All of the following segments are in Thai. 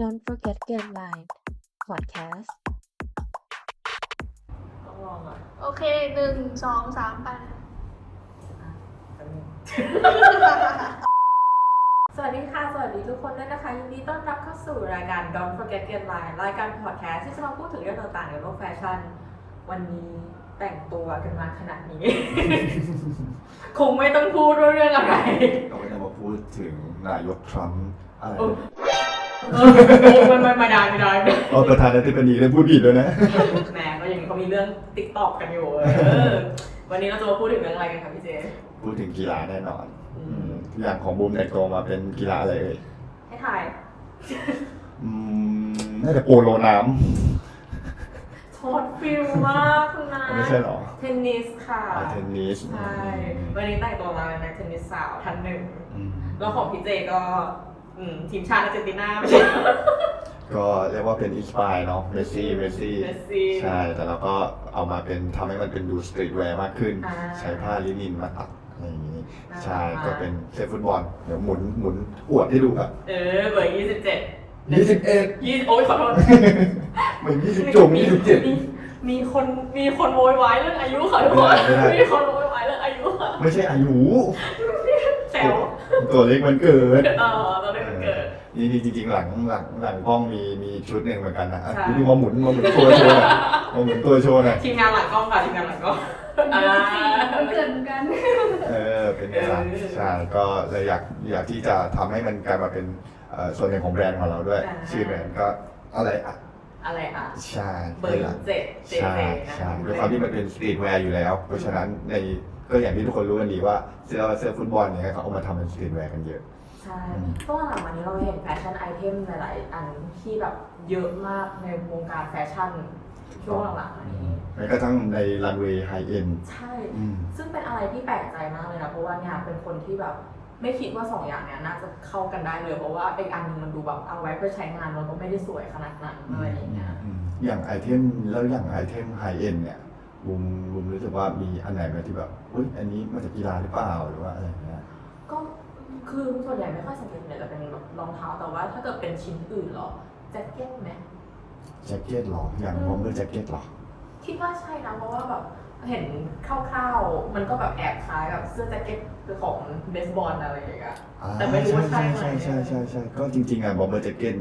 Don't forget get line podcast ต้องลองก่อนโอเคหนึ่งสองสามไปแป๊บนึงสวัสดีค่ะ สวัสดีทุกคนด้วยนะคะ ยินดีต้อนรับเข้าสู่รายการ Don't Forget Get Line รายการพอดแคสต์ที่จะมาพูดถึงเรื่องต่างๆในโลกแฟชั่น วันนี้แต่งตัวกันมาขนาดนี้ คงไม่ต้องพูดว่าเรื่องอะไร เราก็จะมาพูดถึงนายกทรัมป์อะไรเออ เออม่ไม่ไม่ได้ไม่ได้เราประธานาธิบดีเลยพูดผิดด้วยนะแหมก็อย่างนี้เขามีเรื่องติ๊กตอกกันอยู่เออวันนี้เราจะมาพูดถึงเรื่องอะไรกันคะพี่เจ พูดถึงกีฬาแน่นอน อย่างของบูมแต่งตัวมาเป็นกีฬาอะไรเอ่ยให้ถ่ายน่าจะโปโลน้โทษฟิลมากคุณนายไม่ใช่หรอ เทนนิสค่ะเทนนิส ใช่ วันนี้แต่งตัวมาเป็นนักเทนนิสสาวท่านหนึ่งแล้วของพี่เจก็ อืมทีมชาติอาร์เจนตินาไม่ใช่ ก็เรียกว่าเป็นอินสปายเนาะเมสซี่เมสซี่เมสซี่ใช่ แต่เราก็เอามาเป็นทำให้มันเป็นดูสตรีทแวร์มากขึ้น อ่าใช้ผ้าลินินมาตัดอะไรอย่างนี้ อ่า ใช่ ก็เป็นเซฟฟุตบอล เดี๋ยวหมุนหมุนอวดให้ดูครับเออเบอร์ยี่สิบเจ็ดยี่สิบเอ็ดยี่โอ้ยขอโทษเหมือนยี่สิบจุ่มยี่สิบเจ็ด มีมีคนมีคนโวยวายเรื่องอายุค่ะทุกคนไม่ได้ไม่ได้ มีคนโวยวายเรื่องอายุค่ะไม่ใช่อายุ แซวตัวเล็กมันเกิดเออตอนนี้มันเกิดนี่นี่จริงๆหลังหลังหลังกล้องมีมีชุดหนึ่งเหมือนกันนะอะใช่ดูมาหมุนมาหมุนตัวโชว์หน่อยมาหมุนตัวโชว์หน่อยทีมงานหลังกล้องค่ะทีมงานหลังกล้องอ่าเกิดเหมือนกัน เออเป็นไงล่ะเออใช่ก็เลยอยากอยากที่จะทำให้มันกลายมาเป็นเอ่อส่วนหนึ่งของแบรนด์ของเราด้วยอ่าชื่อแบรนด์ก็อะไรอะอะไรอะใช่เบอร์ยี่สิบเจ็ดเจใช่เจนะใช่คะด้วยความที่มันเป็นสตรีทแวร์อยู่แล้ว เพราะฉะนั้นใน ก็อย่างที่ทุกคนรู้กันดีว่าเสื้อเสื้อฟุตบอลเนี่ยเขาเอามาทำเป็นสตรีทแวร์กันเยอะ ใช่เพราะว่าหลังวันนี้เราเห็นแฟชั่นไอเทมหลายๆ อันที่แบบเยอะมากในวงการแฟชั่นช่วงหลังๆนี้ แม้กระทั่งในรันเวย์ไฮเอ็นใช่อืมซึ่งเป็นอะไรที่แปลกใจมากเลยนะ เพราะว่าเนี่ยเป็นคนที่แบบไม่คิดว่าสองอย่างเนี้ยน่าจะเข้ากันได้เลย เพราะว่าไอ้อันหนึงมันดูแบบเอาไว้เพื่อใช้งานมันก็ไม่ได้สวยขนาดนั้นอะไรอย่างเงี้ยอืมอย่างไอเทมแล้วอย่างไอเทมไฮเอ็นเนี่ย บุมบุมรู้สึกว่ามีอันไหนไหมที่แบบอุ้ยอันนี้มาจากกีฬาหรือเปล่าหรือว่าอะไรอย่างเงี้ยก็คือส่วนใหญ่ไม่ค่อยสังเกตเลยแต่เป็นแบบรองเท้าแต่ว่า ถ้าเกิดเป็นชิ้นอื่นเหรอแจ็คเก็ตไหมแจ็คเก็ตหรออย่างบอมเบอร์แจ็คเก็ตหรอคิดว่าใช่นะเพราะว่าแบบ เห็นคร่าวๆ มันก็แบบแอบคล้ายกับเสื้อแจ็คเก็ตของเบสบอลอะไรอย่างเงี้ย อ่าแต่ไม่รู้ว่าใช่ใช่ไหมใช่ใช่ใช่ก็จริงๆอะบอมเบอร์แจ็คเก็ต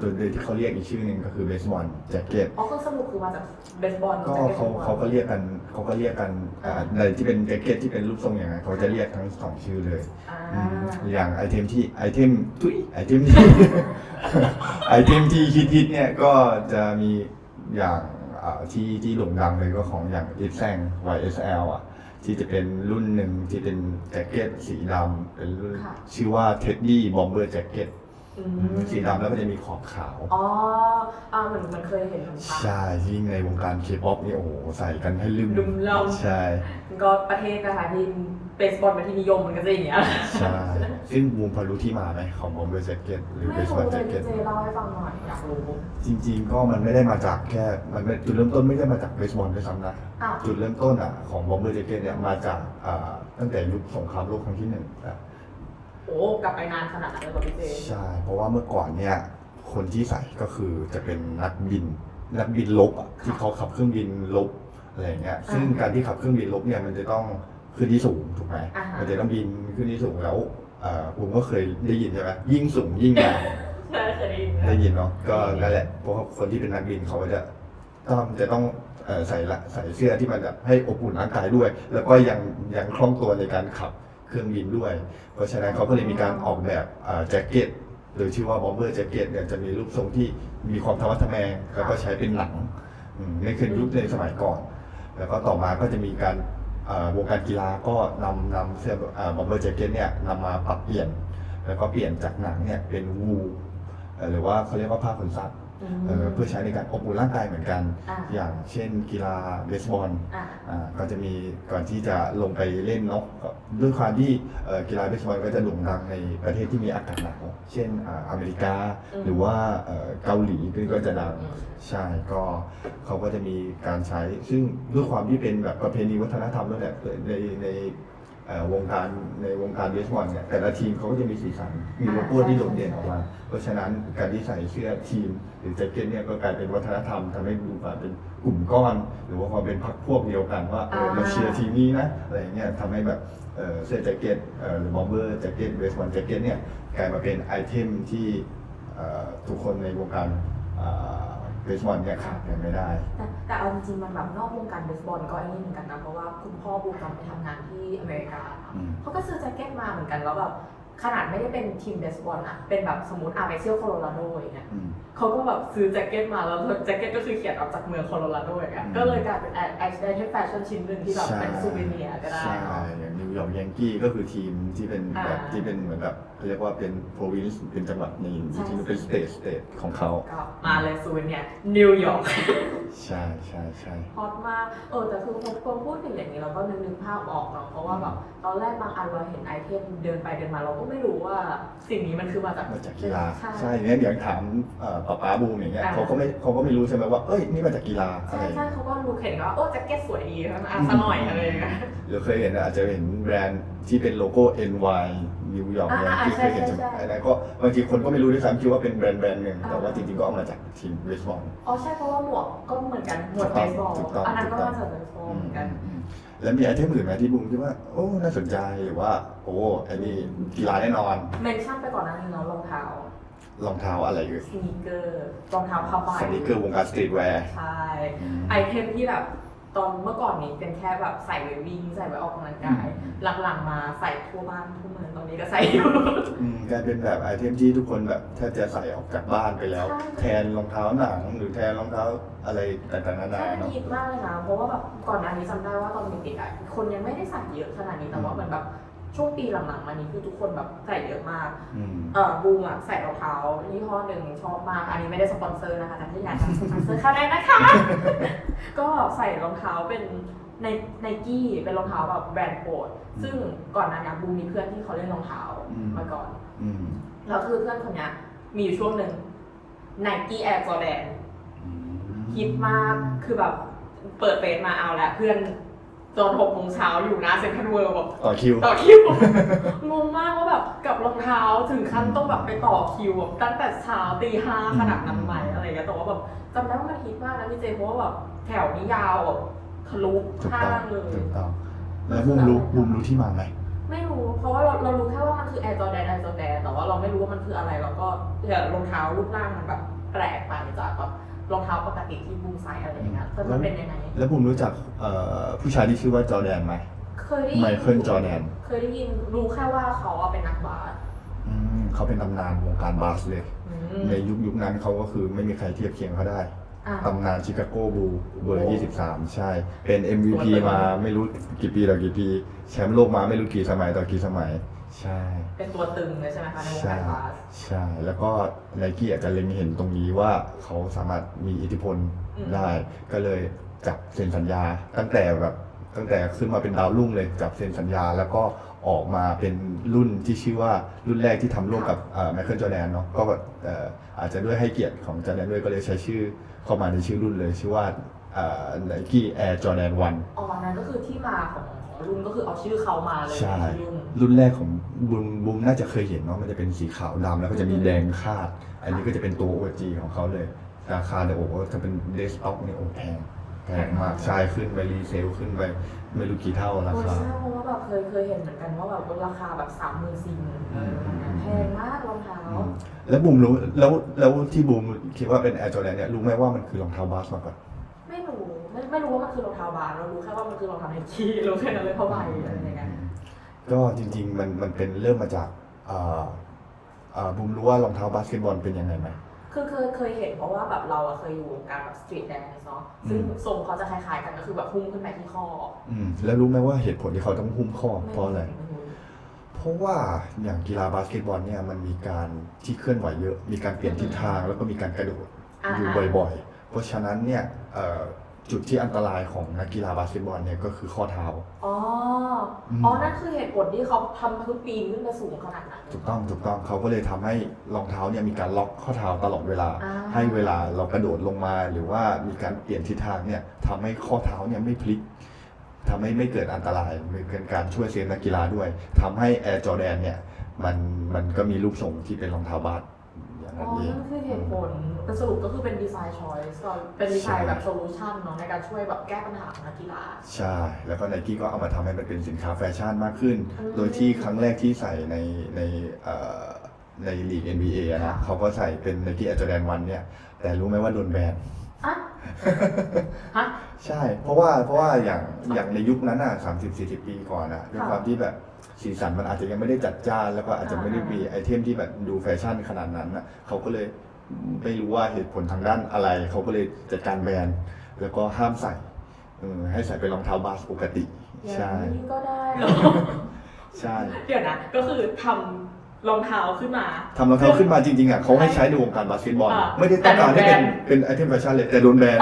ตัวเดียวที่เขาเรียกอีกชื่อหนึ่งก็คือเบสบอลแจ็คเก็ตอ๋อคือสรุปคือมาจากเบสบอลก็แจ็คเก็ตเขาเขาก็เรียกกันเขาก็เรียกกันอ่าในที่เป็นแจ็คเก็ตที่เป็นรูปทรงอย่างนั้นเขาจะเรียกทั้งสองชื่อเลยอ่าอืมอย่างไอเทมที่ไอเทมทุยไอเทมที่ ไอเทมที่ฮิตๆเนี่ยก็จะมีอย่างอ่า ที่ที่โด่งดังเลยก็ของอย่างอิแซง YSL อะ ที่จะเป็นรุ่นหนึ่งที่เป็นแจ็คเก็ตสีดำเป็นรุ่นชื่อว่า Teddy Bomber Jacket อืมสีดำแล้วก็จะมีขอบขาว อ๋ออ่าเหมือนมันเคยเห็นผ่านๆใช่ที่ในวงการเคป๊อปนี่โอ้โหใส่กันให้ลืมลืมเรา ใช่ ก็ประเทศนะคะที่ เบสบอลเป็นที่นิยมมันก็จะอย่างเงี้ยใช่ซึ่งบูมพอรู้ที่มาไหมของ Bomber Jacket หรือไม่รู้ Baseball เลยพี่ Jacket เจเล่าให้ฟังหน่อยอยากรู้ จริงๆ ก็มันไม่ได้มาจากแค่มันไม่จุดเริ่มต้นไม่ได้มาจากเบสบอลด้วยซ้ำนะ อ้าว จุดเริ่มต้นอะของบอมเบอร์เจเกตเนี่ยมาจากอ่าตั้งแต่ยุคสงครามโลกครั้งที่หนึ่งนะโอ้กลับไปนานขนาดนั้นเลยเหรอพี่เจใช่ เพราะว่าเมื่อก่อนเนี่ยคนที่ใส่ก็คือจะเป็นนักบิน นักบินลบอะที่เขาขับเครื่องบินลบอะไรอย่างเงี้ยซึ่งการที่ขับเครื่องบินลบเนี่ยมันจะต้อง ขึ้นที่สูงถูกไหมอ่าฮะ มันจะต้องบินขึ้นที่สูงแล้วเอ่อผมก็เคยได้ยินใช่ไหมยิ่งสูงยิ่งงามใช่เคยได้ยินได้ยินเนาะก็นั่นแหละเพราะว่าคนที่เป็นนักบินเขาก็จะต้องจะต้องเอ่อใส่ละใส่เสื้อที่มันแบบให้อบอุ่นร่างกายด้วย แล้วก็ยังยังคล่องตัวในการขับเครื่องบินด้วย เพราะฉะนั้นเขาก็เลยมีการออกแบบเอ่อแจ็คเก็ตหรือชื่อว่าบอมเบอร์แจ็คเก็ตเนี่ยจะมีรูปทรงที่มีความธรรมะทแมงแล้วก็ใช้เป็นหนังอืมนี่คือยุคในสมัยก่อน แล้วก็ต่อมาก็จะมีการเอ่อ วงการกีฬาก็นำนำเสื้อบอมเบอร์แจ็คเก็ตเนี่ยนำมาปรับเปลี่ยน แล้วก็เปลี่ยนจากหนังเนี่ยเป็นวูลหรือว่าเขาเรียกว่าผ้าขนสัตว์ เอ่อเพื่อใช้ในการอบอุ่นร่างกายเหมือนกัน อ่าอย่างเช่นกีฬาเบสบอลอะอ่าก็จะมีก่อนที่จะลงไปเล่นเนาะก็ด้วยความที่เอ่อกีฬาเบสบอลก็จะโด่งดังในประเทศที่มีอากาศหนาวเช่นอ่าอเมริกาหรือว่าเอ่อเกาหลีก็จะดังอืมใช่ก็เขาก็จะมีการใช้ซึ่งด้วยความที่เป็นแบบประเพณีวัฒนธรรมด้วยแหละในในเอ่อ วงการในวงการเบสบอลเนี่ยแต่ละทีมเขาก็จะมีสีสัน มีโลโก้ที่โดดเด่นออกมา เพราะฉะนั้นการที่ใส่เสื้อทีม หรือแจ็คเก็ตเนี่ยก็กลายเป็นวัฒนธรรมทำให้ดูว่าเป็นกลุ่มก้อน หรือว่าความเป็นพรรคพวกเดียวกันว่าเออเราเชียร์ทีมนี้นะอะไรเงี้ยทำให้แบบเอ่อเสื้อแจ็คเก็ตเอ่อหรือบอมเบอร์แจ็คเก็ตเบสบอลแจ็คเก็ตเนี่ยกลายมาเป็นไอเทมที่เอ่อทุกคนในวงการ เบสบอลเนี่ยขาดกันไม่ได้ แต่แต่เอาจริงๆมันแบบนอกวงการเบสบอลก็ไอ้นี่เหมือนกันนะเพราะว่าคุณพ่อบูมไปทำงานที่อเมริกาอืม เขาก็ซื้อแจ็คเก็ตมาเหมือนกันแล้วแบบขนาดไม่ได้เป็นทีมเบสบอลอะเป็นแบบสมมติอาไปเที่ยวโคโลราโดอย่างเงี้ยอืม เขาก็แบบซื้อแจ็คเก็ตมาแล้วแจ็คเก็ตก็คือเขียนออกจากเมืองโคโลราโดอย่างเงี้ยอืม ก็เลยกลายเป็นไอไอได้แค่แฟชั่นชิ้นหนึ่งที่แบบเป็นซูเวเนียร์ก็ได้ใช่เนาะ อย่างนิวยอร์กยังกี้ก็คือทีมที่เป็นแบบอ่า ที่เป็นเหมือนแบบ เรียกว่าเป็น province เป็นจังหวัดในใช่ที่เป็น state state ของเขา ก็มาเลยซูเวเนียร์นิวยอร์กใช่ใช่ใช่ ฮอตมากเออแต่คือพอพูดถึงอย่างนี้เราก็นึกนึกภาพออกเนาะเพราะว่าแบบตอนแรกบางอันเราเห็นไอเทมเดินไปเดินมาเราก็ไม่รู้ว่าสิ่งนี้มันคือมาจาก มาจากกีฬา ใช่ใช่เนี่ยเดี๋ยวถามเอ่อป๊าป๊าบูมอย่างเงี้ยอ่า เขาก็ไม่เขาก็ไม่รู้ใช่ไหมว่า เอ้ย นี่มาจากกีฬาอะใช่ไรใช่เขาก็รู้เห็นว่าโอ้แจ็คเก็ตสวยดีอะซะหน่อยอะไรอย่างเงี้ย หรือเคยเห็นอาจจะเห็นแบรนด์ที่เป็นโลโก้ NY นิวยอร์กอ่าเนี่ยอ่าที่เคยเห็นใช่ใช่ไหมใช่อันนั้นก็บางทีคนก็ไม่รู้ด้วยซ้ำคิดว่าเป็นแบรนด์แบรนด์หนึ่งอ่าแต่ว่าจริงๆก็เอามาจากทีมเบสบอลอ๋อใช่เพราะว่าหมวกก็เหมือนกันหมวกถูเบกต้องสบอลถูกต้องอันนั้นก็ถูกต้มาองจากเบสบอลเหมือนกันอืมแล้วมีไอเทมอื่นไหมที่บูมคิดว่าโอ้น่าสนใจหรือว่า โอ้อันนี้กีฬาแน่นอนเมนชั่นไปก่อนหน้านี้เนาะรองเท้ารองเท้าอะไรอยู่สนีกเกอร์รองเท้าผ้าใบสนิเกอร์วงการสตรีทแวร์ใช่ไอเทมที่แบบ ตอนเมื่อก่อนนี้เป็นแค่แบบใส่ไว้วิ่งใส่ไว้ออกกำลังกายอืมหลังๆมาใส่ทั่วบ้านทั่วเมืองตอนนี้ก็ใส่อยู่อืมกลายเป็นแบบไอเทมที่ทุกคนแบบแทบจะใส่ออกจากบ้านไปแล้วใช่แทนรองเท้าหนังหรือแทนรองเท้าอะไรต่างๆนานาใช่มันเนาะ ฮิตมากเลยนะเพราะว่าแบบก่อนหน้านี้จำได้ว่าตอนเด็กๆอะคนยังไม่ได้ใส่เยอะขนาดนี้แต่ว่าเหมือนแบบ ช่วงปีหลังๆมานี้คือทุกคนแบบใส่เยอะมาก อืม เออบูมอะใส่รองเท้ายี่ห้อหนึ่งชอบมาก อันนี้ไม่ได้สปอนเซอร์นะคะแต่ถ้าอยากจะสปอนเซอร์เข้าได้นะคะ ก็ใส่รองเท้าเป็นในไนกี้เป็นรองเท้าแบบแบรนด์โปรดซึ่งก่อนหน้านี้บูมมีเพื่อนที่เขาเล่นรองเท้าอืม มาก่อนอืมแล้วคือเพื่อนคนเนี้ยมีอยู่ช่วงหนึ่ง Nike Air Jordan ฮิตมาก คือแบบเปิดเฟซมาเอาแล้วเพื่อน ตอนหกโมงเช้าอยู่หน้าเซ็นทรัลเวิลด์แบบต่อคิว ต่อคิว งงมากว่าแบบกับรองเท้าถึงขั้นต้องแบบไปต่อคิวแบบตั้งแต่เช้าตีห้าขนาดนั้นไหมอะไรเงี้ยแต่ว่าแบบจำได้ว่ามันฮิตมากนะพี่เจเพราะว่าแบบแถวนี้ยาวแบบทะลุถูกห้าต้องงเลย ถูกต้อง แล้วบูมรู้บูมรู้ที่มาไหมไม่รู้ เพราะว่าเราเรารู้แค่ว่ามันคือ Air Jordan Air Jordan แต่ว่าเราไม่รู้ว่ามันคืออะไร แล้วก็แต่รองเท้ารูปร่างมันแบบแปลกไปจากแบบ รองเท้าปกติที่บูมใส่อะไรอย่างเงี้ยแต่มันเป็นยังไงแล้วบูมรู้จักเอ่อผู้ชายที่ชื่อว่าจอร์แดนไหมเคยได้ยินไมเคิลจอร์แดนเคยได้ยินรู้แค่ว่าเขาอะเป็นนักบาสอืมเขาเป็นตำนานวงการบาสเลย อืมในยุคยุคนั้นเขาก็คือไม่มีใครเทียบเคียงเขาได้ อะ ตำนานชิคาโกบูเบอร์ 23 ใช่ เป็น MVP ตัวตึงมาไม่รู้กี่ปีต่อกี่ปี แชมป์โลกมาไม่รู้กี่สมัยต่อกี่สมัย ใช่ เป็นตัวตึงเลยใช่ไหมคะในวงใช่ การบาส ใช่ แล้วก็ไนกี้อาจจะเล็งเห็นตรงนี้ว่าเขาสามารถมีอิทธิพลอืม ได้ ก็เลยจับเซ็นสัญญา ตั้งแต่แบบตั้งแต่ขึ้นมาเป็นดาวรุ่งเลยจับเซ็นสัญญา แล้วก็ออกมาเป็นรุ่นที่ชื่อว่ารุ่นแรกที่ทำร่วมกับไมเคิลจอแดนเนาะก็แบบเอ่ออาจจะด้วยให้เกียรติของจอแดนด้วยก็เลยใช้ชื่อเข้ามาในชื่อรุ่นเลย ชื่อว่าไนกี้แอร์จอแดนวัน อ๋อนั่นก็คือที่มาของของ รุ่นก็คือเอาชื่อเขามาเลยใช่ในรุ่นรุ่นแรกของบุมบุมน่าจะเคยเห็นเนาะมันจะเป็นสีขาวดำแล้วก็จะมีแดงคาด อันนี้ก็จะเป็นตัว OG ของเขาเลย ราคาเนี่ยโอ้โหถ้าเป็นเดสต็อกเนี่ยโอ้แพงแพงมากใช่ขึ้นไปรีเซลขึ้นไปไม่รู้กี่เท่าราโอ้คา ใช่เพราะว่าแบบเคยเคยเห็นเหมือนกันว่าแบบราคาแบบสามหมื่นสี่หมื่นอืม แพงมากรองเท้าอืมแล้วบุมรู้แล้วแล้วที่บุมคิดว่าเป็นแอร์จอแดนเนี่ยรู้ไหมว่ามันคือรองเท้าบาสมาก่อน ไม่รู้ไม่ไม่รู้ว่ามันคือรองเท้าบาสเรารู้แค่ว่ามันคือรองเท้าไนกี้รู้แค่นั้นเลยเพราะใบอะไรอย่างเงี้ยก็จริง ๆ มันมันเป็นเริ่มมาจากเอ่อเอ่อบุมรู้ว่ารองเท้าบาสเกตบอลเป็นยังไงไหม คือเคยเคยเห็นเพราะว่าแบบเราอะเคยอยู่วงการแบบสตรีทแดนซ์เนาะซึ่งอืม ทรงเขาจะคล้ายๆกันก็คือแบบพุ่งขึ้นไปที่ข้ออืมแล้วรู้ไหมว่าเหตุผลที่เขาต้องหุ้มข้อเพราะอะไรม่รู้เพราะว่าอย่างกีฬาบาสเกตบอลเนี่ยมันมีการที่เคลื่อนไหวเยอะ มีการเปลี่ยนทิศทางแล้วก็มีการกระโดดอ่าอยู่บ่อยๆ เพราะฉะนั้นเนี่ยเอ่อ จุดที่อันตรายของนักกีฬาบาสเกตบอลเนี่ยก็คือข้อเท้า อ๋ออืมอ๋อ นั่นคือเหตุผลที่เขาทำคือปีนขึ้นไปสูงขนาดนั้น ถูกต้องถูกต้องเขาก็เลยทำให้รองเท้าเนี่ยมีการล็อกข้อเท้าตลอดเวลา อ่า ให้เวลาเรากระโดดลงมาหรือว่ามีการเปลี่ยนทิศทางเนี่ยทำให้ข้อเท้าเนี่ยไม่พลิกทำให้ไม่เกิดอันตรายเป็นการช่วยเซฟนักกีฬาด้วยทำให้แอร์จอแดนเนี่ยมันมันก็มีรูปทรงที่เป็นรองเท้าบาสอย่างอ๋ นั้อนเอง นั่นคือเหตุผลแต่สรุปก็คือเป็นดีไซน์ชอยส์เป็นดีไซน์แบบโซลูชันเนาะในการช่วยแบบแก้ปัญหาของนักกีฬา ใช่ แล้วก็ไนกี้ก็เอามาทำให้มันเป็นสินค้าแฟชั่นมากขึ้น อืมโดยที่ครั้งแรกที่ใส่ในในเอ่อในลีก NBA อะนะค่ะ เขาก็ใส่เป็นไนกี้แอร์จอแดนวันเนี่ย แต่รู้ไหมว่าโดนแบน อะฮะ ใช่ เพราะว่าเพราะว่าอย่างอย่างในยุคนั้นอะสามสิบสี่สิบปีก่อนอะด้วยค่ะ ความที่แบบ สีสันมันอาจจะยังไม่ได้จัดจ้านแล้วก็อาจจะไม่ได้อ่ามีมีไอเทมที่แบบดูแฟชั่นขนาดนั้นอะเขาก็เลยไม่รู้ว่าเหตุผลทางด้านอะไร เขาก็เลยจัดการแบนแล้วก็ห้ามใส่เออให้ใส่เป็นรองเท้าบาสปกติอย่างใช่นี้ก็ได้เหรอใช่เดี๋ยวนะ ก็คือทำรองเท้าขึ้นมา ทำรองเท้าขึ้นมาจริงๆอะเขาให้ใช้ในวงการบาสเกตบอล อ่า ไม่ได้ต้องการให้เป็นแต่โดนแบนเป็นไอเทมแฟชั่นเลยแต่โดนแบน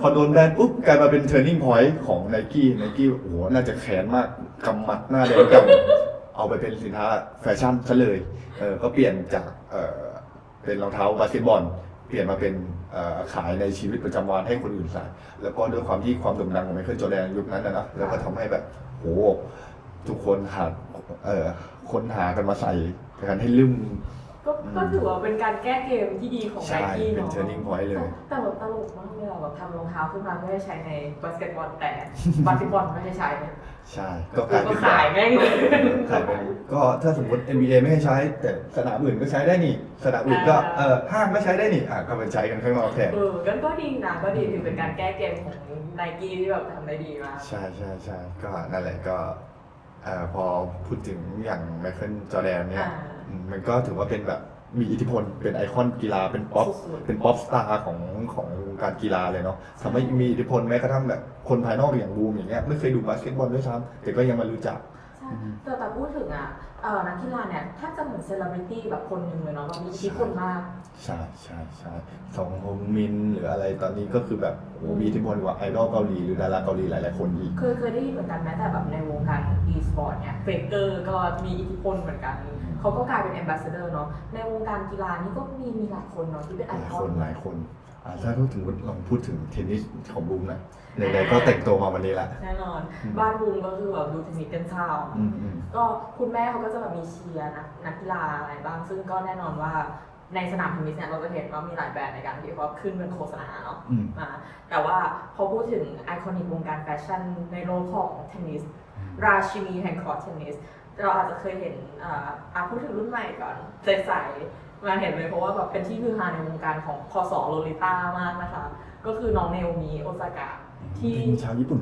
พอโดนแบนปุ๊บกลายมาเป็น turning point ของไนกี้ไนกี้โอ้โหน่าจะแขนมากกำมัดหน้าแดงกำเอาไปเป็นสินค้าแฟชั่นซะเลยเออก็เปลี่ยนจากเออเป็นรองเท้าบาสเกตบอล เปลี่ยนมาเป็นเอ่อขายในชีวิตประจำวันให้คนอื่นใส่แล้วก็ด้วยความที่ความโด่งดังของไมเคิลจอร์แดนยุคนั้นนะนะแล้วก็ทำให้แบบโหทุกคนหาเอ่อค้นหากันมาใส่กันให้ลืม ก็ก็ถือว่าเป็นการแก้เกมที่ดีของไนใช่กี้เป็น เนาะ turning point เลย แต่แบบตลกมากเลยอะแบบทำรองเท้าขึ้นมาเพื่อให้ใช้ในบาสเกตบอลแต่บาสเกตบอลไม่ให้ใช้เนี่ยใช่ ก็กลายก็เป็นขายแม่งเลยขายเป็นก็ถ้าสมมติ NBA ไม่ให้ใช้ แต่สนามอื่นก็ใช้ได้นี่ สนามอื่นก็เออห้างไม่ใช้ได้นี่อะก็ไปใช้กันข้างนอกแทน เออก็ก็ดีนะก็ดีถือเป็นการแก้เกมของไนกี้ที่แบบทำได้ดีมากใช่ใช่ใช่ก็นั่นแหละก็เอ่อพอพูดถึงอย่างไมเคิลจอร์แดนเนี่ย อ่าอื มมันก็ถือว่าเป็นแบบมีอิทธิพลเป็นไอคอนกีฬาเป็นป๊อปสุดๆเป็นป๊อปสตาร์ของของวงการกีฬาเลยเนาะทำให้มีอิทธิพลแม้กระทั่งแบบคนภายนอกอย่างบูมอย่างเงี้ยไม่เคยดูบาสเกตบอลด้วยซ้ำแต่ก็ยังมารู้จักใช่แต่แต่พูดถึงอะเออนักกีฬาเนี่ยแทบจะเหมือนเซเลบริตี้แบบคนหนึ่งเลยเนาะแบบมีอิทธิพลมาก ใช่ใช่ใช่สองโฮมมินหรืออะไรตอนนี้ก็คือแบบโอ้มีอิทธิพลกว่าไอดอลเกาหลีหรือดาราเกาหลีหลายๆคนอีกเคยเคยได้ยินเหมือนกันแม้แต่แบบในวงการ e-sport เนี่ยเฟเกอร์ก็มีอิทธิพลเหมือนกัน เขาก็กลายเป็น ambassador เนาะในวงการกีฬานี่ก็มีมีหลายคนเนาะที่เป็นหไอลายคอคนนหลายคนอ่าถ้าพูดถึงลองพูดถึงเทนนิสของบูมหนะไหนๆก็แต่งตัวมาวันนี้ละแน่นอน อืมบ้านบูมก็คือแบบดูเทนนิสกันเช้า อืมอืม ก็คุณแม่เขาก็จะแบบมีเชียร์นักนักกีฬาอะไรบ้าง ซึ่งก็แน่นอนว่าในสนามเทนนิสเนี่ยเราจะเห็นว่ามีหลายแบรนด์ในการที่เขาขึ้นเป็นโฆษณาเนาะอืมอ่าแต่ว่าพอพูดถึงไอคอนิกวงการแฟชั่นในโลกของเทนนิส ราชินีแห่งคอร์ตเทนนิส เราอาจจะเคยเห็นอ่าอะพูดถึงรุ่นใหม่ก่อนใสๆมาเห็นเลยเพราะว่าแบบเป็นที่ฮือฮาในวงการของพอสโลลิต้ามากนะคะ ก็คือน้องเนโอมิโอซากะที่เป็นชาวญี่ปุ่น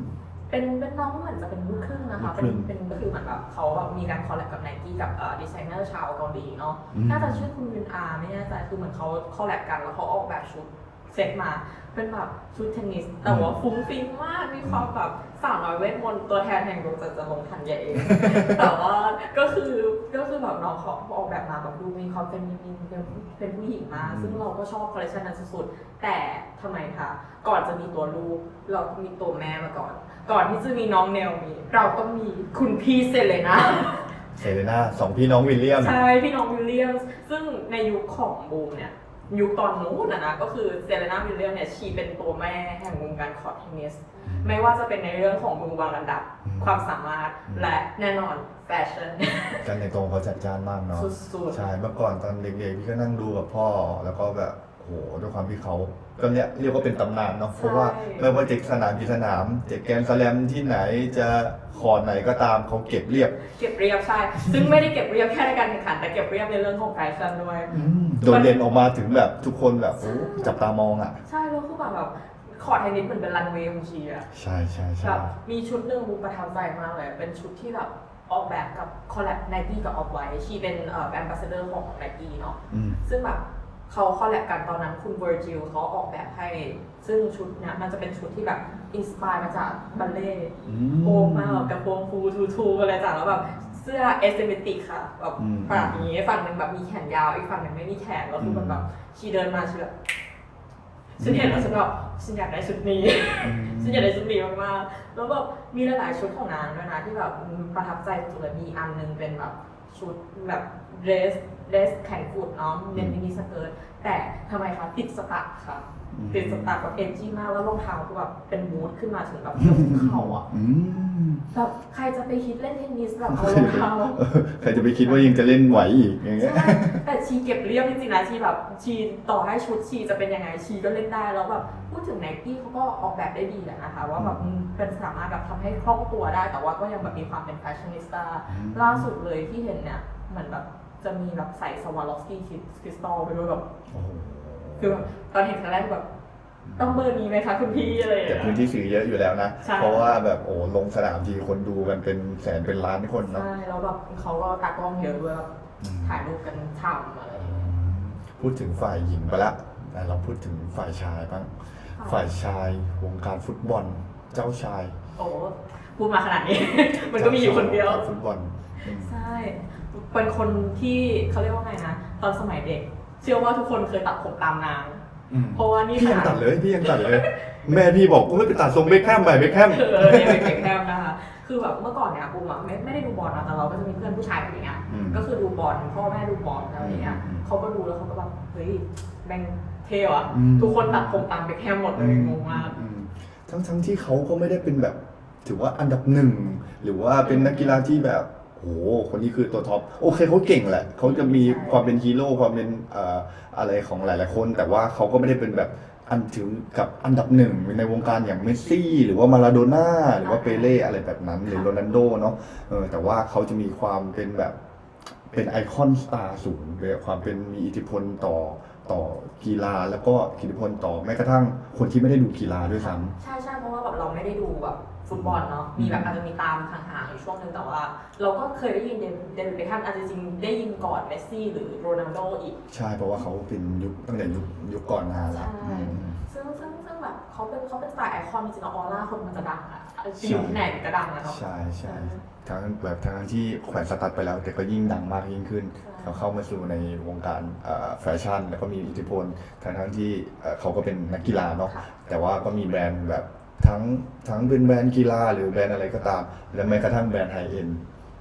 เป็นเป็นน้องเหมือนจะเป็นลูกครึ่งนะคะลูกครึ่เป็นงเป็นก็คือเหมือนแบบเขาแบบมีการคอลแลบกับไนกี้กับดีไซเนอร์ชาวเกาหลีเนาะอืมน่าจะชื่อคุณวินอาไม่แน่ใจคือเหมือนเขาคอลแลบกันแล้วเขาออกแบบชุด เซ็ตมา เป็นแบบชุดเทนนิส แต่ว่าฟุ้งฟิ้งมาก มีความแบบสาวน้อยเวทมนต์ตัวแทนแห่งดวงจันทร์จะลงทันใหญ่เอง แต่ว่าก็คือก็คือแบบน้องเขาออกแบบมาแบบดูมีความเป็นมินเป็นเป็นผู้หญิงมากอืมซึ่งเราก็ชอบคอลเลคชันนั้นสุดๆ แต่ทำไมคะ ก่อนจะมีตัวลูก เรามีตัวแม่มาก่อน ก่อนที่จะมีน้องเนลมี เราต้องมีคุณพี่เซเลนาเซเลน่าสองพี่น้องวิลเลียม ใช่ พี่น้องวิลเลียมส์ซึ่งในยุคของบูมเนี่ย ยุคตอนนู้นนะนะก็คือเซเลนาวิลเลียมเนี่ยชีเป็นตัวแม่แห่งวงการคอร์ตเทนนิสไม่ว่าจะเป็นในเรื่องของมือวางอันดับอืมความสามารถอืมและแน่นอนแฟชั่นการแต่งตัวเขาจัดจ้านมากเนาะสุดๆใช่เมื่อก่อนตอนเด็กๆพี่ก็นั่งดูกับพ่อแล้วก็แบบ โหด้วยความที่เขาก็เนี่ยเรียกว่าเป็นตำนานเนาะเพราะว่าไม่ว่าจะสนามกี่สนามจะแกรนด์สแลมที่ไหนจะคอร์ดไหนก็ตามเขาเก็บเรียบ เก็บเรียบใช่ ซึ่งไม่ได้เก็บเรียบแค่ในการแข่งขันแต่เก็บเรียบในเรื่องของแฟชั่นด้วยโดดเด่นออกมาถึงแบบทุกคนแบบโอ้จับตามองอะ ใช่แล้วคือแบบแบบคอร์ตเทนนิสเหมือนเป็นรันเวย์ของชีอะใช่ใช่แบใช่บมีชุดหนึ่งบูมประทับใจมากเลย เป็นชุดที่แบบออกแบบกับคอลแลบไนกี้กับออฟไวชีเป็นเอ่อแอมบาสเดอร์ของไนกี้เนาะอืมซึ่งแบบ เขาคอลแลบกันตอนนั้นคุณเวอร์จิลเขาออกแบบให้ ซึ่งชุดเนี้ยมันจะเป็นชุดที่แบบอินสปายมาจากบัลเล่ต์อืโอ้มาแบบกระโปรงฟูทูทูอะไรต่างแล้วแบบเสื้อเอสเซมิติกค่ะแบบอืมแบบนี้ฝั่งหนึ่งแบบมีแขนยาว อีกฝั่งหนึ่งไม่มีแขนแล้วคือมันแบบชีเดินมาชีแบบฉันเห็นแล้วฉันแบบฉันอยากได้ชุดนี้ ฉันอยากได้ชุดนี้มากๆแล้วแบบมีหลายๆชุดของนางด้วยนะที่แบบประทับใจสุดเลยมีอันหนึงเป็นแบบชุดแบบเดรส เดรสแขนกุดเนาะเน้นมินิสเกิร์ตแต่ทำไมคะติดสตั๊ดค่ะอืมติดสตาร์ทแบบเอ็นจีมากแล้วรองเท้าคือแบบเป็นบูทขึ้นมาถึงแบบเข่าอะอืมแบบใครจะไปคิดเล่นเทนนิสแบบเอารองเท้าเออใครจะไปคิดว่ายังจะเล่นไหวอีกอย่างเงี้ยใช่แต่ชีเก็บเรียบจริงๆนะชีแบบชีต่อให้ชุดชีจะเป็นยังไงชีก็เล่นได้แล้วแบบพูดถึงไนกี้เขาก็ออกแบบได้ดีแหละนะคะว่าแบบอืมเป็นสามารถแบบทำให้คล่องตัวได้ แต่ว่าก็ยังแบบมีความเป็นแฟชั่นนิสต้าอืมล่าสุดเลยที่เห็นเนี่ยเหมือนแบบ จะมีแบบใส่สวาล็อกสกี้คริสตัลไปด้วยแบบโอ้โหคือแบบตอนเห็นครั้งแรกแบบต้องเบอร์นี้ไหมคะคุณพี่อะไรอย่างแต่เงี้ย พื้นที่สื่อเยอะอยู่แล้วนะ ใช่ เพราะว่าแบบโอ้ลงสนามทีคนดูกันเป็นแสนเป็นล้านคนเนาะใช่แล้วแบบเขาก็ตากล้องเยอะด้วยแบบอืมถ่ายรูปกันฉ่ำอะไรอย่างเงี้ย พูดถึงฝ่ายหญิงไปละแต่เราพูดถึงฝ่ายชายบ้าง ฝ่ายชายวงการฟุตบอล เจ้าชายโอ้พูดมาขนาดนี้ มันก็มีอยู่คนเดียว จ้าชาวงการฟุตบอลอืม ใช่ เป็นคนที่เขาเรียกว่าไงนะ ตอนสมัยเด็ก เชื่อว่าทุกคนเคยตัดผมตามนาง อืมเพราะว่านี่พี่ยังตัดเลยพี่ยังตัดเลย แม่พี่บอกกูไม่ไปตัดทรงเบคแฮมไปเบคแฮม เออเนี่ยเป็นเด็กแคมนะคะ คือแบบเมื่อก่อนเนี่ยบูมอะไม่ไม่ได้ดูบอลนะแต่เราก็จะมีเพื่อนผู้ชายแบบอย่างเงี้ยอืมก็คือดูบอลพ่อแม่ดูบอลอะไรอย่างเงี้ยอืมเขาก็ดูแล้วเขาก็แบบเฮ้ยแม่งเท่อะอืม ทุกคนตัดผมตามเบคแฮมหมดเลยงงมาก อืมทั้งทั้งที่เขาก็ไม่ได้เป็นแบบ ถือว่าอันดับหนึ่ง หรือว่าเป็นนักกีฬาที่แบบ โอ้โหคนนี้คือตัวท็อปโอเคเขาเก่งแหละเขาจะมีความเป็นฮีโร่ความเป็นเอ่ออะไรของหลาย ๆ คน แต่ว่าเขาก็ไม่ได้เป็นแบบอันถึงกับอันดับหนึ่งในวงการอย่างเมสซี่ หรือว่ามาราโดน่าหรือว่าเปเล่อะไรแบบนั้น หรือโรนัลโดเนาะเออแต่ว่าเขาจะมีความเป็นแบบเป็นไอคอนสตาร์สูงเลยความเป็นมีอิทธิพลต่อต่อกีฬาแล้วก็อิทธิพลต่อแม้กระทั่งคนที่ไม่ได้ดูกีฬาด้วยซ้ำใช่ใช่เพราะว่าแบบเราไม่ได้ดูแบบ ฟุตบอลเนาะ มีแบบอาจจะมีตามห่างๆอยู่ช่วงนึงแต่ว่า เราก็เคยได้ยินเดนเดวิดเบคแฮมอาจจะจริงๆได้ยินก่อนเมสซี่หรือโรนัลโดอีก ใช่เพราะว่าเขาเป็นยุคตั้งแต่ยุคยุคก่อนหน้าแล้ว ใช่อืมซึ่งซึ่งซึ่งแบบเขาเป็นเขาเป็นสไตล์ไอคอนจริงๆแล้วออร่าคนมันจะดังอะใช่อยู่ที่ไหนมันก็ดังอะเนาะ ใช่ใช่ทั้งแบบทั้งที่แขวนสตั๊ดไปแล้ว แต่ก็ยิ่งดังมากยิ่งขึ้น ใช่ เขาเข้ามาสู่ในวงการเอ่อแฟชั่น แล้วก็มีอิทธิพลทั้งทั้งที่เอ่อเขาก็เป็นนักกีฬาเนาะค่ะ แต่ว่าก็มีแบรนด์แบบ ทั้งทั้งเป็นแบรนด์กีฬาหรือแบรนด์อะไรก็ตาม และแม้กระทั่งแบรนด์ไฮเอ็น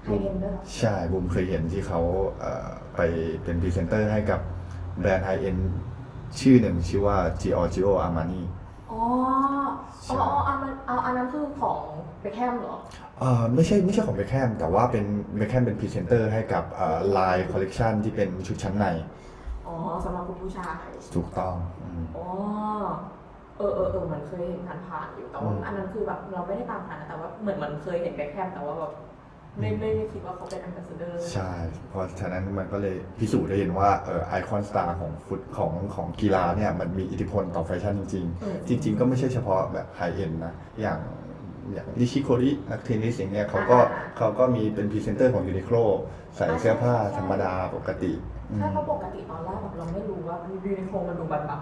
ไฮเอ็นด้วยเหรอใช่บุมเคยเห็นที่เขาเอ่อไปเป็นพรีเซนเตอร์ให้กับแบรนด์ไฮเอ็นชื่อหนึ่งชื่อว่า Giorgio Armani อ๋ออ๋ออ๋ออันนั้นเอาอันนั้นคือของเบคแฮมเหรอ เอ่อไม่ใช่ไม่ใช่ของเบคแฮมแต่ว่าเป็นเบคแฮมเป็นพรีเซนเตอร์ให้กับไลน์คอลเลกชันที่เป็นชุดชั้นในอ๋อสำหรับคุณผู้ชาย ถูกต้องอืม อ๋อเออเออเออมันเคยเห็นผ่านๆอยู่แต่ว่าอืมอันนั้นคือแบบเราไม่ได้ตามทันนะแต่ว่าเหมือนมันเคยเห็นแบ็คแคมแต่ว่าแบบไม่อืมไม่ได้คิดว่าเขาเป็น a อ b บ s เดอร์ใช่ เพราะฉะนั้นมันก็เลยพิสูจน์ได้เห็นว่าเอ่อไอคอนสตาร์ของฟุตของของกีฬาเนี่ยมันมีอิทธิพลต่อแฟชั่นจริงอืมๆจริง ๆ ก็ไม่ใช่เฉพาะแบบไฮเอ็นนะอย่างอย่างนิชิโครินักเทนนิสอย่างเงี้ยเขาก็อ่าเขาก็มีเป็นพรีเซนเตอร์ของยูนิโคลใส่เสื้อผ้าธรรมดาปกติอืมใช่เพราะปกติตอนแรกแบบเราไม่รู้ว่ายูนิโคมันดูแบบแบบ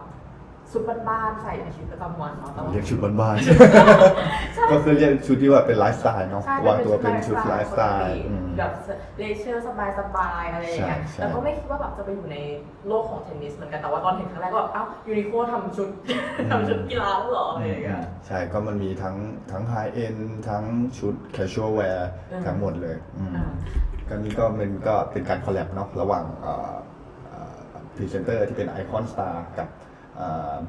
ชุดบ้านๆใส่ในชีวิตประจำวันเนาะแต่ว่า เรียกชุดบ้านใช่ๆก็คือเรียกชุดที่ว่าเป็นไลฟ์สไตล์เนาะใช่วางตัวเป็นชุดไลฟ์สไตล์ปกติอืม แบบเลเชอร์สบายสบายๆอะไรอย่างเงี้ยใช่ใช่ แล้วก็ไม่คิดว่าแบบจะไปอยู่ในโลกของเทนนิสเหมือนกันแต่ว่าตอนเห็นครั้งแรกก็แบบอ้าวยูนิโคทำชุด ทำชุดกีฬาแล้วเหรออะไรอย่างเงี้ย ใช่ก็มันมีทั้งทั้งไฮเอ็นทั้งชุดแคชชวลแวร์อืม ทั้งหมดเลยอืม อ่า ก็นี่ก็มันก็เป็นการคอลแลบเนาะระหว่างพรีเซนเตอร์ที่เป็นไอคอนสตาร์กับเอ่อ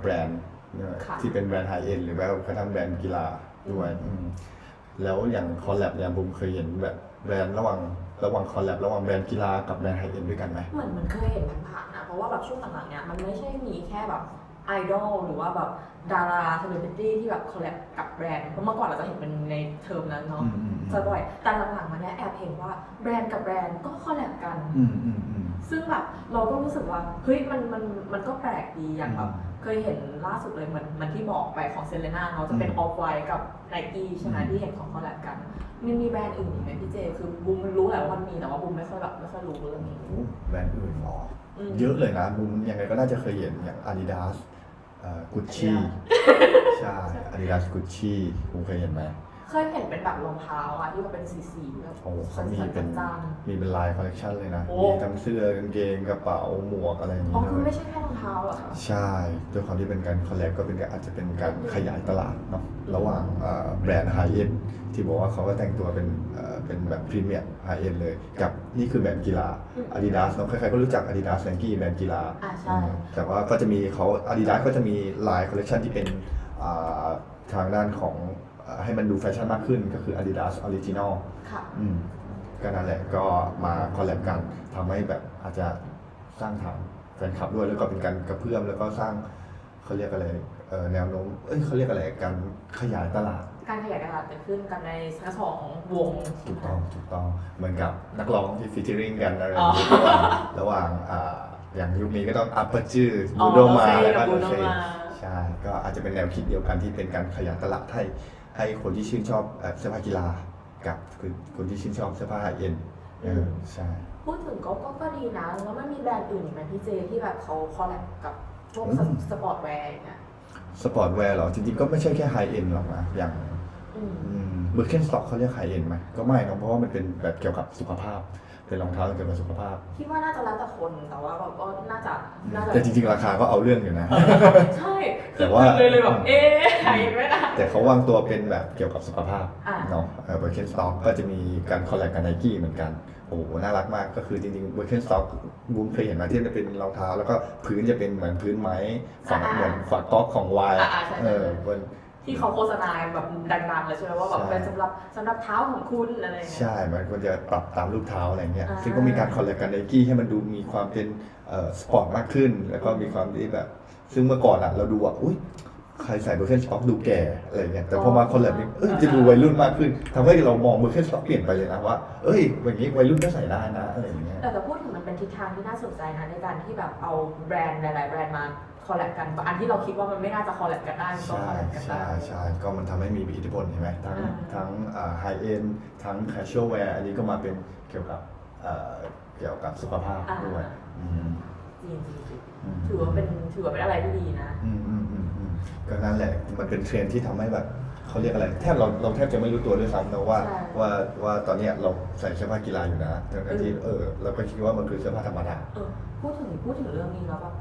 แบรนด์เนี่ยค่ะที่เป็นแบรนด์ไฮเอ็นหรือแม้กระทั่งแบรนด์กีฬาด้วยอืมแล้วอย่างคอลแลบเนี่ยผมเคยเห็นแบบแบรนด์ระหว่างระหว่างคอลแลบระหว่างแบรนด์กีฬากับแบรนด์ไฮเอ็นด้วยกันไหมเหมือนเหมันเคยเห็นผ่านๆนะเพราะว่าแบบช่วงหลังๆเนี่ยมันไม่ใช่มีแค่แบบไอดอลหรือว่าแบบดาราเซเลบริตี้ที่แบบคอลแลบกับแบรนด์เพราะเมื่อก่อนเราจะเห็นเป็นในเทอมนั้นเนาะอืมอืมอืมจะบ่อยแต่หลังๆมาเนี่ยแอบเห็นว่าแบรนด์กับแบรนด์ก็คอลแลบกันอืมอืมอืม ซึ่งแบบเราก็รู้สึกว่าเฮ้ยมันมันมันก็แปลกดีอย่างแบบอืมเคยเห็นล่าสุดเลยเหมือนมันที่บอกไปของเซเลน่าเนาะจะเป็นอืมออฟไวกับไนกี้ใช่ไหมอืมที่เห็นของคอลแลบกัน มันมีแบรนด์อื่นอีกไหมพี่เจ คือบูมรู้แหละว่ามันมีแต่ว่าบูมไม่ค่อยแบบไม่ค่อยรู้เรื่องนี้โอ้แบรนด์อื่นอ๋อมเยอะเลยนะบุมยังไงก็น่าจะเคยเห็นอย่าง Adidas กุชชี่ Adidas ใช่ Adidas กุชชี่บุมเคยเห็นไหม เคยเห็นเป็นแบบรองเท้าอะที่มันเป็นสีสีๆแบบโอ้เขาสันมีสันเป็นจางมีเป็นลายคอลเลกชันเลยนะโอ้มีทั้งเสื้อกางเกงกระเป๋าหมวกอะไรอย่างๆอ๋อนี้คือเลไม่ยใช่แค่รองเท้าเหรอคะใช่ด้วยความที่เป็นการคอลแลบก็เป็นการอาจจะเป็นการขยายตลาดเนาะระหว่างเอ่อแบรนด์ไฮเอ็นที่บอกว่าเขาก็แต่งตัวเป็นเอ่อเป็นแบบพรีเมียมไฮเอ็นเลย กับนี่คือแบรนด์กีฬา Adidas เนาะใครๆก็รู้จัก Adidas Nike แบรนด์กีฬา อ่าใช่ แต่ว่าก็จะมีเขา Adidas ก็จะมีลายคอลเล t ชันที่เป็นอ่าทางด้านของอ่า ให้มันดูแฟชั่นมากขึ้นก็คือ Adidas Original ค่ะอืมก็นั่นแหละก็มาคอลแลบกันทำให้แบบอาจจะสร้างฐานแฟนคลับด้วยแล้วก็เป็นการกระเพื่อมแล้วก็สร้างเขาเรียกอะไรเอ่อแนวโน้มเอ้ยเขาเรียกอะไรการขยายตลาด การขยายตลาดเกิดขึ้นกันในทั้งสองวง ถูกต้องถูกต้องเหมือนกับนักร้องที่ฟีเจอริงกันอะไรออ๋ย่างอนี้ระหว่างระหว่างอ่าอย่างยุคนี้ก็ต้องอัปเปอร์จื้ออ๋บูอโดมาโอเคแล้วก็กับโด Bruno เซ Mars ใช่ก็อาจจะเป็นแนวคิดเดียวกันที่เป็นการขยายตลาดให้ ให้คนที่ชื่นชอบเอ่อเสื้อผ้ากีฬากับคนคนที่ชื่นชอบเสื้อผ้าไฮเอ็นเออใช่พูดถึงก็ก็ก็ดีนะแล้วมันมีแบรนด์อื่นอีกไหมพี่เจที่แบบเขาคอลแลบกับพวกสสปอร์ตแวร์อย่างเงี้ยสปอร์ตแวร์เหรอ จริงๆก็ไม่ใช่แค่ไฮเอ็นหรอกนะอย่างอืม เบอร์เคนสต็อกเขาเรียกไฮเอ็นไหมก็ไม่นะเพราะว่ามันเป็นแบบเกี่ยวกับสุขภาพ เป็นรองเท้าเกี่ยวกับสุขภาพ คิดว่าน่าจะแล้วแต่คนแต่ว่าแบบก็น่าจะน่าจะแต่จริง ๆ ราคาก็เอาเรื่องอยู่นะ ใช่แต่ว่าเลยเลยแบบเอ๊ะหายไม่ได้ แต่เขาวางตัวเป็นแบบเกี่ยวกับสุขภาพอ่าเนาะเบอร์เคนสต็อกก็จะมีการคอลแลบกับไนกี้เหมือนกัน โอ้โห น่ารักมากก็คือจริงๆเบอร์เคนสต็อกบูมเคยเห็นมาที่จะเป็นรองเท้า แล้วก็พื้นจะเป็นเหมือนพื้นไม้ฝั่งอ่าเหมือนฝาก๊อกของวายอ่าอ่าใช่เออใช่บน ที่เขาโฆษณาแบบดังๆเลยใช่ไหมว่าแบบใช่เป็นสำหรับสำหรับเท้าของคุณอะไรอย่างเงี้ย ใช่ มันควรจะปรับตามรูปเท้าอะไรเงี้ย อ่า ซึ่งก็มีการคอลแลบกันไนกี้ให้มันดูมีความเป็นเอ่อสปอร์ตมากขึ้น แล้วก็มีความที่แบบ ซึ่งเมื่อก่อนอะเราดูว่าอุ้ยใครใส่เบอร์เคนสต็อกดูแก่อะไรเงี้ย แต่พอมาคอลแลบนี่เอ้ยจะดูวัยรุ่นมากขึ้นทำให้เรามองเบอร์เคนสต็อกเปลี่ยนไปเลยนะว่า เอ้ยอย่างนี้วัยรุ่นก็ใส่ได้นะอะไรอย่างเงี้ย แต่จะพูดถึงมันเป็น ทิศทางที่น่าสนใจนะในการที่แบบเอาแบรนด์หลาย ๆ แบรนด์มาคอลแลบกันอันที่เราคิดว่ามันไม่น่าจะคอลแลบกันได้มันก็ใช่คอลแลบกันได้ ใช่ใช่ก็มันทำให้มีอิทธิพลเห็นไหมทั้งอ่า ทั้งไฮเอ็นทั้งแคชชวลแวร์อันนี้ก็มาเป็นเกี่ยวกับเอ่อเกี่ยวกับสุขภาพด้วยอืมจริงจริงจริงอืมถือว่าเป็นถือว่าเป็นอะไรที่ดีนะ อืมอืมอืมอืมก็นั่นแหละมันเป็นเทรนด์ที่ทำให้แบบ เขาเรียกอะไรแทบเราเราแทบจะไม่รู้ตัวด้วยซ้ำนะว่าใช่ ว่าว่าตอนเนี้ยเราใส่เสื้อผ้ากีฬาอยู่นะทั้งๆที่เออเราก็คิดว่ามันคือเสื้อผ้าธรรมดา เออพูดถึงพูดถึงเรื่องนี้แล้วแบบ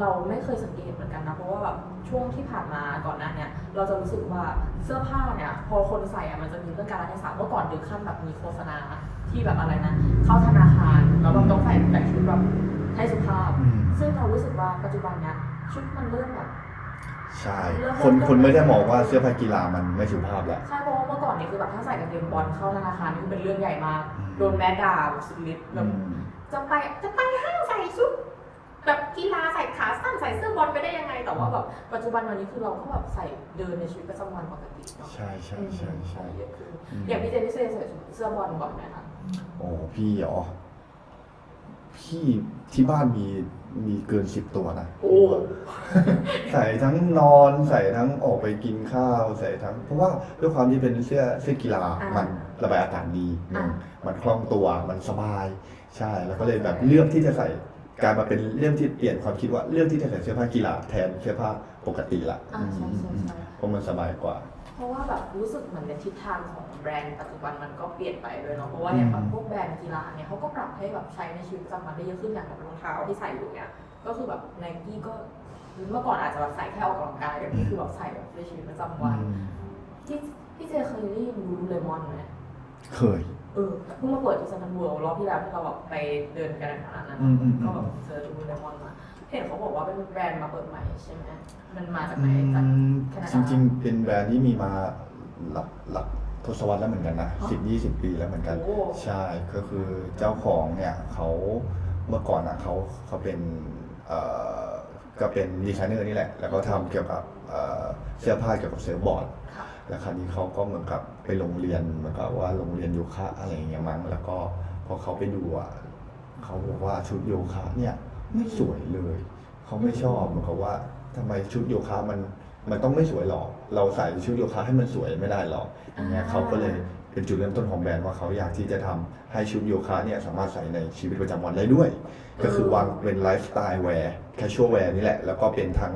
เราไม่เคยสังเกตเหมือนกันนะเพราะว่าแบบช่วงที่ผ่านมาก่อนหน้าเนี้ยเราจะรู้สึกว่าเสื้อผ้าเนี่ย พอคนใส่อะมันจะมีเรื่องการรัฐเทศะเมื่อก่อนถึงขั้นแบบมีโฆษณาที่แบบอะไรนะเข้าธนาคารแล้วแบบต้องใส่แต่ชุดแบบให้สุภาพ อืม ซึ่งเรารู้สึกว่าปัจจุบันเนี้ยชุดมันเริ่มแบบ ใช่เริ่มคนคนไม่ได้มองว่าเสื้อผ้ากีฬามันไม่สุภาพแล้วใช่เพราะว่าเมื่อก่อนเนี่ยคือแบบถ้าใส่กางเกงบอลเข้าธนาคารนี่คือเป็นเรื่องใหญ่มาก อืม โดนแมสด่าแบบสุดฤทธิ์แบอืบม จะไปจะไปห้างใส่ชุดแบบกีฬาใส่ขาสั้นใส่เสื้อบอลไปได้ยังไง แต่ว่าแบบปัจจุบันวันนี้คือเราก็แบบใส่เดินในชีวิตประจำวันปกติเนาะใช่ใช่ใช่ใช่เยอะขึ้นอืมอย่างพี่เจพี่เจใส่เสื้อบอลบ่อยไหมคะ โอ้พี่เหรอพี่ที่บ้านมี มีเกินสิบตัวนะโอ้ ใส่ทั้งนอนใส่ทั้งออกไปกินข้าวใส่ทั้ง เพราะว่าด้วยความที่เป็นเสื้อเสื้อกีฬาอ่ามัมันระบายอากาศดีหนึ่งอ่ามันคล่องตัวมันสบาย ใช่ แล้วก็เลยแบบเลือกที่จะใส่กลารมาเป็นเรื่องที่เปลี่ยนความคิดว่าเลือกที่จะใส่เสื้อผ้ากีฬาแทนเสื้อผ้าปกติละอ่าใช่ใช่ใช่ เพราะมันสบายกว่า เพราะว่าแบบรู้สึกเหมือนในทิศทางของแบรนด์ปัจจุบันมันก็เปลี่ยนไปด้วยเนาะเพราะว่าอย่างแบบพวกแบรนด์กีฬาเนี่ยเขาก็ปรับให้แบบใช้ในชีวิตประจำวันได้เยอะขึ้นอย่างแบบรองเท้าที่ใส่อยู่เนี่ยก็คือแบบไนกี้ก็เมื่อก่อนอาจจะแบบใส่แค่ออกกำลังกายแต่นี่คือแบบใส่แบบในชีวิตประจำวันพี่พี่เจเคยได้ยินรูเลมอนไหมเคยเออเพิ่งมาเปิดที่ซันทันเวิลด์รอบที่แล้วที่เราแบบไปเดินกันในฐานะนั้นอืมอืมอืมก็แบบเจอรูเลมอนมา เห็นเขาบอกว่าเป็นแบรนด์มาเปิดใหม่ใช่ไหมมันมาจากไหนจากแคนาดาจริง ๆ เป็นแบรนด์ที่มีมาหลักหลักทศวรรษแล้วเหมือนกันนะอ๋อสิบยี่สิบปีแล้วเหมือนกันโอ้ใช่ก็คือเจ้าของเนี่ยเขาเมื่อก่อนอะเขาเขาเป็นเอ่อก็เป็นดีไซเนอร์นี่แหละ แล้วก็ทำเกี่ยวกับเอ่อเสื้อผ้าเกี่ยวกับเซิร์ฟบอร์ดค่ะแล้วคราวนี้เขาก็เหมือนกับไปโรงเรียนเหมือนกับว่าโรงเรียนโยคะอะไรอย่างเงี้ยมั้ง แล้วก็พอเขาไปดูอะเขาบอกว่าชุดโยคะเนี่ย ไม่สวยเลย เขาไม่ชอบเหมือนกับว่าทำไมชุดโยคะมันมันต้องไม่สวยหรอก เราใส่ชุดโยคะให้มันสวยไม่ได้หรอกอย่างเงี้ยอ่าเขาก็เลยเป็นจุดเริ่มต้นของแบรนด์ว่าเขาอยากที่จะทำให้ชุดโยคะเนี่ยสามารถใส่ในชีวิตประจำวันได้ด้วย ก็คือวางเป็นไลฟ์สไตล์แวร์แคชชวลแวร์นี่แหละ แล้วก็เป็นทั้ง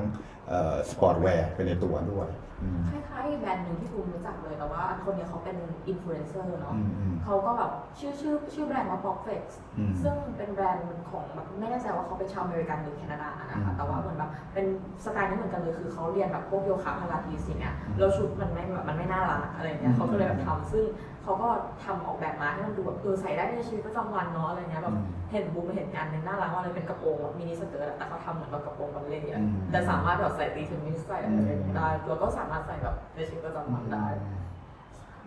สปอร์ตแวร์ไปในตัวด้วยอืม คล้ายๆแบรนด์หนึ่งที่บูมรู้จักเลยแต่ว่าอันคนเนี้ยเขาเป็นอินฟลูเอนเซอร์เนาะอืมอืมเขาก็แบบชื่อชื่อชื่อแบรนด์ว่า Popfex อืมซึ่งเป็นแบรนด์ของแบบไม่แน่ใจว่าเขาเป็นชาวอเมริกันหรือแคนาดานะอืคะมแต่ว่าเหมือนแบบเป็นสไตล์นี้เหมือนกันเลยคือเขาเรียนแบบพวกโยคะพาราทีสอย่างเงี้ยอืมแล้วชุดมันไม่แบบมันไม่น่ารักอะไรเงี้อืยมเขาก็เลยแบบทำซึ่ง เขาก็ทำออกแบบมาให้มันดูแบบเออใส่ได้ในชีวิตประจำวันเนาะอะไรเงี้ยแบบอืมเห็นบูมเห็นอันหนึงน่ารักมากเลยเป็นกระโปรงแบบมินิสเกิร์ตอะแต่เขาทำเหมือนแบบกระโปรงบัลเล่ต์อะอืมแต่สามารถแบบใส่ตีเทนนิสใส่อะไรอย่างเงี้ยได้แล้วก็สามารถใส่แบบในชีวิตประจำวันได้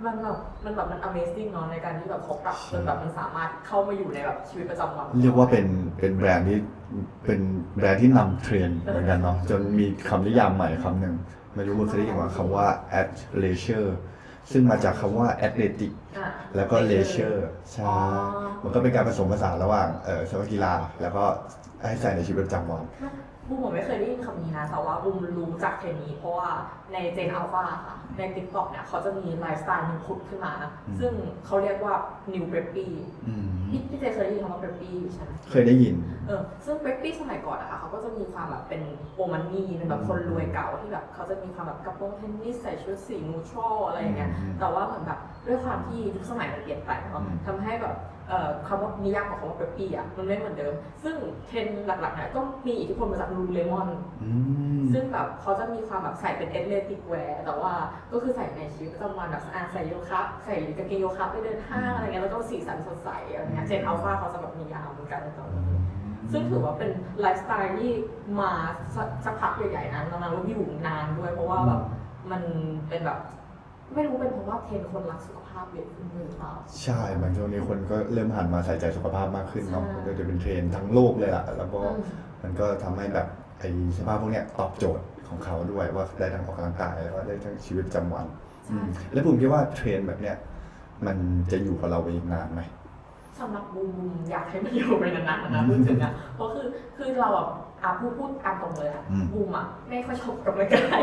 มันแบบมันแบบมัน Amazing เนาะในการที่แบบเขาปรับจนแบบมันสามารถเข้ามาอยู่ในแบบชีวิตประจำวันเรียกว่าเป็นเป็นแบรนด์ที่เป็นแบรนด์ที่นำเทรนด์เหมือนกันเนาะจนมีคำนิยามใหม่คำหนึ่งไม่รู้ว่าเคยได้ยินว่าคำว่า at leisure ซึ่งมาจากคำว่า athletic อะ แล้วก็ leisure ใช่อ๋อ มันก็เป็นการผสมผสานระหว่างเออสภากีฬาแล้วก็ให้ใส่ในชีวิตประจำวัน บูมผมไม่เคยได้ยินคำนี้นะแต่ว่าบูมรู้จักเทรนนี้ เพราะว่าในเจนอัลฟาค่ะ ใน TikTok เนี่ยเขาจะมีไลฟ์สไตล์หนึ่งขุดขึ้นมาอืมซึ่งเขาเรียกว่า New Preppy อืมพี่พี่เจเคยได้ยินคำว่า Preppy ใช่ไหมเคยได้ยินเออซึ่งเบกปี้สมัยก่อนอะค่ะเขาก็จะมีความแบบเป็นโอมันนี่เป็นแบบคนรวยเก่าที่แบบเขาจะมีความแบบกระโปรงเทนนิสใส่ชุดสีนูทรัลอะไรอย่างเงี้ยอืมแต่ว่าเหมือนแบบด้วยความที่ยุคสมัยมันเปลี่ยนไปเนาะอืมทำให้แบบเอ่อ คำว่านิยามของคำว่าเบกปี้อะมันไม่เหมือนเดิม ซึ่งเทรนด์หลักๆเนี่ยก็มีอิทธิพลมาจากลูเลมอนอืมซึ่งแบบเขาจะมีความแบบใส่เป็นเอ t เลติกแวร์แต่ว่าก็คือใส่ในชีวิตประจำวันแบบอะใส่โยคะใส่กางเกงโยคะไปเดินห้างอะไรเงี้ยแล้วก็สีสันสดใสอะไรเงี้ยเจนอัลฟาเขาจะแบบนิยามเหมือนกันตอนนี้ซึ่งถือว่าเป็นไลฟ์สไตล์ที่มาสักสักพักใหญ่ๆนะนานๆแล้วอยู่นานด้วยเพราะว่าแบบมันเป็นแบบ ไม่รู้เป็นเพราะว่าเทรนด์คนรักสุขภาพเยอะขึ้นหรือเปล่า ใช่บางช่วงนี้คนก็เริ่มหันมาใส่ใจสุขภาพมากขึ้นเนาะใช่มันก็จะเป็นเทรนด์ทั้งโลกเลยล่ะแล้วก็อืม มันก็ทำให้แบบไอ้สภาพพวกเนี้ยตอบโจทย์ของเขาด้วยว่าได้ทั้งออกกำลังกายแล้วก็ได้ทั้งชีวิตประจำวันใช่อืมแล้วผมคิดว่าเทรนด์แบบเนี้ยมันจะอยู่กับเราไปอีกนานไหม สำหรับบูมอยากให้มันอยู่ไปนานๆนะพูดถึงอะเพราะคือคือเราอะอะพูดพูดตามตรงเลยอะอืม บูมอะไม่ค่อยชอบออกกำลังกาย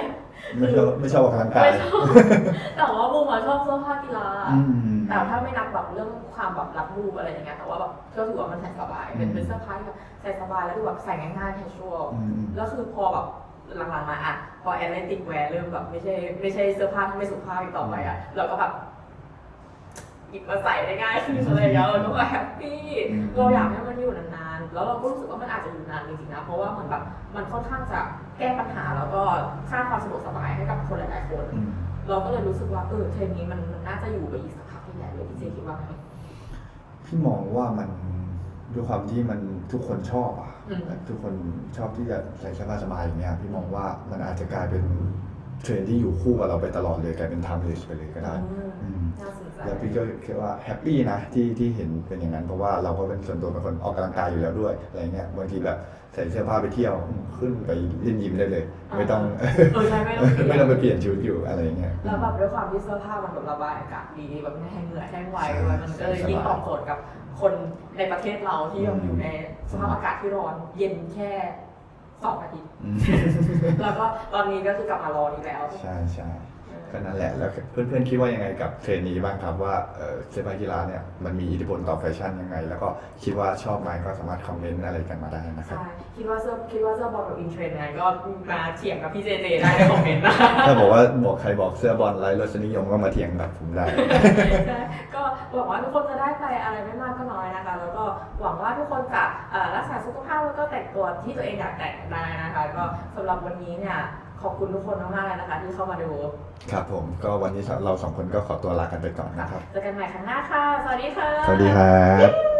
ไม่ชอบไม่ชอบออกกำลังกายไม่ชอบแต่ว่าบูมอะชอบเสื้อผ้ากีฬา อืม แต่ถ้าไม่นับแบบเรื่องความแบบรักรูปอะไรอย่างเงี้ยแต่ว่าแบบก็ถือว่ามันใส่สบาย เป็นอืมเป็นเสื้อผ้าที่แบบใส่สบายแล้วดูแบบใส่ง่ายๆ casual อืม แล้วคือพอแบบหลังๆมาอะพอแอตเลติกแวร์เริ่มแบบไม่ใช่ไม่ใช่เสื้อผ้าที่ไม่สุภาพอีกต่อไปอะเราก็แบบหยิบมาใส่ได้ง่ายขึ้นอะไรอย่างเงี้ยเราก็แบบแฮปปี้อืมเราอยากให้มันอยู่นานๆแล้วเราก็รู้สึกว่ามันอาจจะอยู่นานจริงๆนะเพราะว่าเหมือนแบบมันค่อนข้างจะ แก้ปัญหาแล้วก็สร้างความสะดวกสบายให้กับคนหลายๆคนอืมเราก็เลยรู้สึกว่าเออเทรนด์นี้มันมันน่าจะอยู่ไปอีกสักพักใหญ่ๆเลยพี่เจคิดว่าไหมพี่มองว่ามันด้วยความที่มันทุกคนชอบอะอืมทุกคนชอบที่จะใส่เสื้อผ้าสบายอย่างเงี้ยพี่มองว่ามันอาจจะกลายเป็นเทรนด์ที่อยู่คู่กับเราไปตลอดเลยกลายเป็น timeless ไปเลยก็ได้อืมอืมน่าสนใจแล้วพี่ก็คิดว่าแฮปปี้นะที่ที่เห็นเป็นอย่างนั้นเพราะว่าเราก็เป็นส่วนตัวเป็นคนออกกำลังกายอยู่แล้วด้วยอะไรเงี้ยบางทีแบบ ใส่เสื้อผ้าไปเที่ยวขึ้นไปเล่นยิมได้เลย ไม่ต้องเออใช่ไม่ต้องเปลี่ยน ไม่ต้องไปเปลี่ยนชุดอยู่อะไรเงี้ย แล้วแบบด้วยความที่เสื้อผ้ามันแบบระบายอากาศดีแบบไม่ให้เหงื่อแห้งไวใช่ด้วยมันก็เลยใช่ยิ่งตอบโจทย์กับคนในประเทศเราที่ยังอืมอยู่ในสภาพอากาศที่ร้อนเย็นแค่สองอาทิตย์ อืม แล้วก็ตอนนี้ก็คือกลับมาร้อนอีกแล้ว ใช่ใช่ ก็นั่นแหละแล้วเพื่อนๆคิดว่ายังไงกับเทรนด์นี้บ้างครับว่าเอ่อเสื้อผ้ากีฬาเนี่ยมันมีอิทธิพลต่อแฟชั่นยังไง แล้วก็คิดว่าชอบไหมก็สามารถคอมเมนต์อะไรกันมาได้นะครับใช่คิดว่าเสื้อคิดว่าเสื้อบอลแบบอินเทรนด์ไงก็มาเถียงกับพี่เจเจได้ในคอมเมนต์นะถ้าบอกว่าบอกใครบอกเสื้อบอลไร้รสนิยมก็มาเถียงกับผมได้ใช่ก็หวังว่าทุกคนจะได้ไปอะไรไม่มากก็น้อยนะคะ แล้วก็หวังว่าทุกคนจะเอ่อรักษาสุขภาพแล้วก็แต่งตัวที่ตัวเองอยากแต่งได้นะคะ ก็สำหรับวันนี้เนี่ยขอบคุณทุกคนมากๆเลยนะคะ ที่เข้ามาดู ครับผมก็วันนี้เราสองคนก็ขอตัวลากันไปก่อนนะครับ เจอกันใหม่ครั้งหน้าค่ะ สวัสดีค่ะ สวัสดีครับ